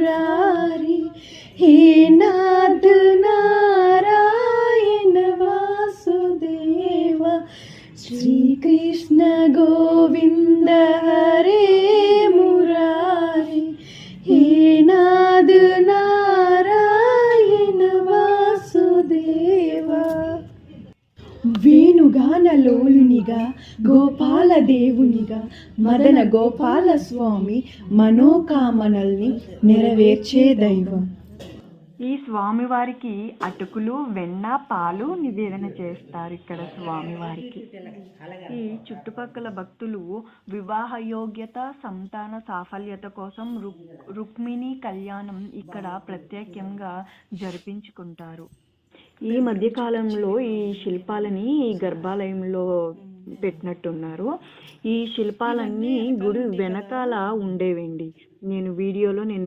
मुरारी हे नाथ नारायण वासुदेव श्रीकृष्ण गोविन्द हरे मुरारी। हे नाथ नारायण वासुदेव వేణుగానలోలునిగా గోపాల దేవునిగా మదన గోపాల స్వామి మనోకామనల్ని నెరవేర్చే దైవం. ఈ స్వామివారికి అటుకులు వెన్న పాలు నివేదన చేస్తారు ఇక్కడ స్వామివారికి. ఈ చుట్టుపక్కల భక్తులు వివాహ యోగ్యత సంతాన సాఫల్యత కోసం రుక్ రుక్మిణి కళ్యాణం ఇక్కడ ప్రత్యేకంగా జరిపించుకుంటారు. ఈ మధ్య కాలంలో ఈ శిల్పాలని ఈ గర్భాలయంలో పెట్టినట్టున్నారు. ఈ శిల్పాలన్నీ గుడి వెనకాల ఉండేవండి. నేను వీడియోలో నేను